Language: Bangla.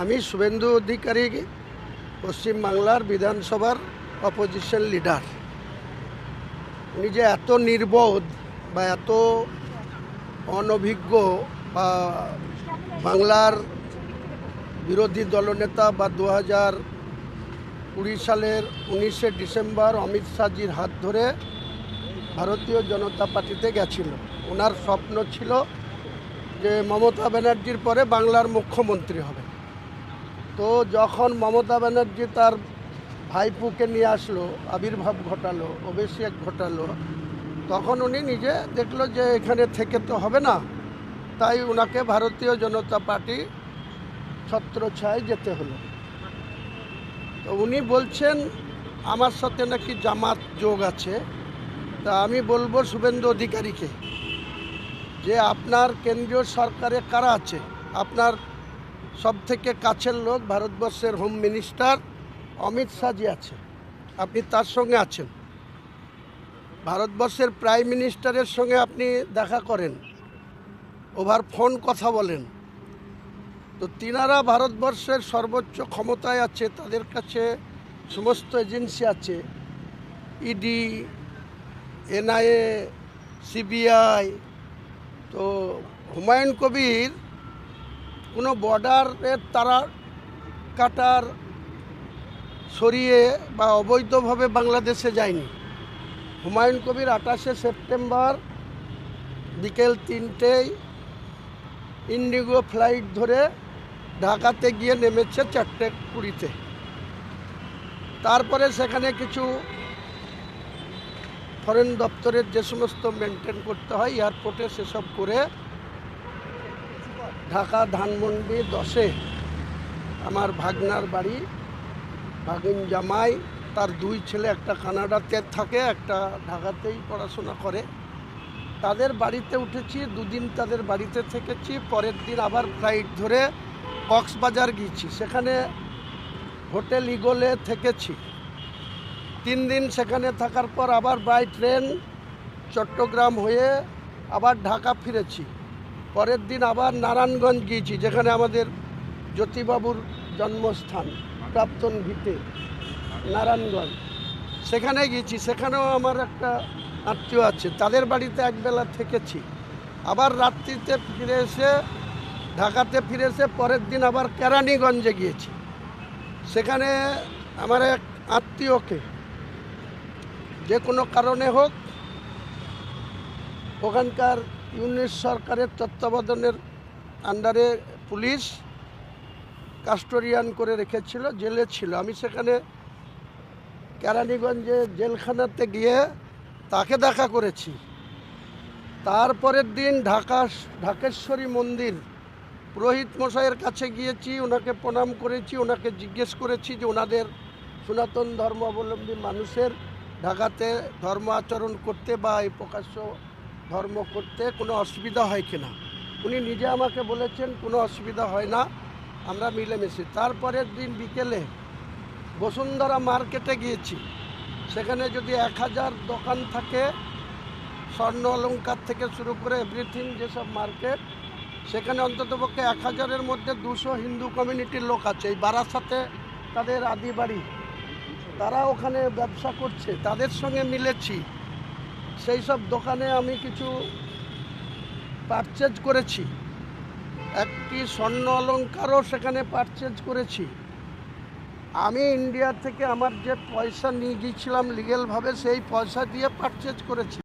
আমি শুভেন্দু অধিকারী, পশ্চিম বাংলার বিধানসভার অপোজিশন লিডার উনি যে এত নির্বোধ বা এত অনভিজ্ঞ বা বাংলার বিরোধী দলনেতা বা দু হাজার কুড়ি সালের উনিশে ডিসেম্বর অমিত শাহজির হাত ধরে ভারতীয় জনতা পার্টিতে গেছিল। ওনার স্বপ্ন ছিল যে মমতা ব্যানার্জির পরে বাংলার মুখ্যমন্ত্রী হবে। তো যখন মমতা ব্যানার্জি তার ভাইপুকে নিয়ে আসলো, আবির্ভাব ঘটালো, অভিষেক ঘটালো, তখন উনি নিজে দেখল যে এখানে থেকে তো হবে না। তাই ওনাকে ভারতীয় জনতা পার্টি ছত্রছায় যেতে হলো। তো উনি বলছেন, আমার সাথে নাকি জামাত যোগ আছে। তা আমি বলব শুভেন্দু অধিকারীকে যে আপনার কেন্দ্রীয় সরকারে কারা আছে? আপনার সব থেকে কাছের লোক ভারতবর্ষের হোম মিনিস্টার অমিত শাহজি আছে আপনি তার সঙ্গে আছেন। ভারতবর্ষের প্রাইম মিনিস্টারের সঙ্গে আপনি দেখা করেন। ওভার ফোন কথা বলেন। তো তিনারা ভারতবর্ষের সর্বোচ্চ ক্ষমতায় আছে, তাদের কাছে সমস্ত এজেন্সি আছে। ইডি এনআইএ সিবিআই তো হুমায়ুন কবির কোনো বর্ডারের তারা কাটার সরিয়ে বা অবৈধভাবে বাংলাদেশে যায়নি। হুমায়ুন কবির আঠাশে সেপ্টেম্বর বিকেল তিনটেয় ইন্ডিগো ফ্লাইট ধরে ঢাকাতে গিয়ে নেমেছে চারটে কুড়িতে তারপরে সেখানে কিছু ফরেন দপ্তরের যে সমস্ত মেনটেন করতে হয়, এয়ারপোর্টে সেসব করে ঢাকা ধানমন্ডি দশে আমার ভাগনার বাড়ি, ভাগিন জামাই, তার দুই ছেলে, একটা কানাডাতে থাকে, একটা ঢাকাতেই পড়াশোনা করে। তাদের বাড়িতে উঠেছি, দুদিন তাদের বাড়িতে থেকেছি, পরের দিন আবার ফ্লাইট ধরে কক্সবাজার গিয়েছি। সেখানে হোটেল ইগোলে থেকেছি। তিন দিন সেখানে থাকার পর আবার বাই ট্রেন চট্টগ্রাম হয়ে আবার ঢাকা ফিরেছি। পরের দিন আবার নারায়ণগঞ্জ গিয়েছি, যেখানে আমাদের জ্যোতিবাবুর জন্মস্থান প্রাপ্তন ভিটে, নারায়ণগঞ্জ। সেখানে গিয়েছি, সেখানেও আমার একটা আত্মীয় আছে, তাদের বাড়িতে একবেলা থেকেছি। আবার রাত্রিতে ফিরে এসে, ঢাকাতে ফিরে এসে পরের দিন আবার কেরানীগঞ্জে গিয়েছি। সেখানে আমার এক আত্মীয়কে, যে কোনো কারণে হোক, ওখানকার ইউনিট সরকারের তত্ত্বাবধানের আন্ডারে পুলিশ কাস্টোরিয়ান করে রেখেছিল, জেলে ছিল। আমি সেখানে কেরানীগঞ্জে জেলখানাতে গিয়ে তাকে দেখা করেছি। তারপরের দিন ঢাকা, ঢাকেশ্বরী মন্দির, পুরোহিত মশাইয়ের কাছে গিয়েছি, ওনাকে প্রণাম করেছি, ওনাকে জিজ্ঞেস করেছি যে ওনাদের সনাতন ধর্মাবলম্বী মানুষের ঢাকাতে ধর্ম আচরণ করতে বা এই প্রকাশ্য ধর্ম করতে কোনো অসুবিধা হয় কিনা উনি নিজে আমাকে বলেছেন, কোনো অসুবিধা হয় না, আমরা মিলেমিশি। তারপরের দিন বিকেলে বসুন্ধরা মার্কেটে গিয়েছি। সেখানে যদি এক হাজার দোকান থাকে, স্বর্ণ অলঙ্কার থেকে শুরু করে এভরিথিং যেসব মার্কেট, সেখানে অন্ততপক্ষে এক হাজারের মধ্যে দুশো হিন্দু কমিউনিটির লোক আছে। এই বারাসাতে তাদের আদি বাড়ি, তারা ওখানে ব্যবসা করছে। তাদের সঙ্গে মিলেছি। সেই সব দোকানে আমি কিছু পারচেজ করেছি। একটি স্বর্ণ অলঙ্কারও সেখানে পারচেজ করেছি। আমি ইন্ডিয়া থেকে আমার যে পয়সা নিয়ে গিয়েছিলাম লিগেলভাবে সেই পয়সা দিয়ে পারচেজ করেছি।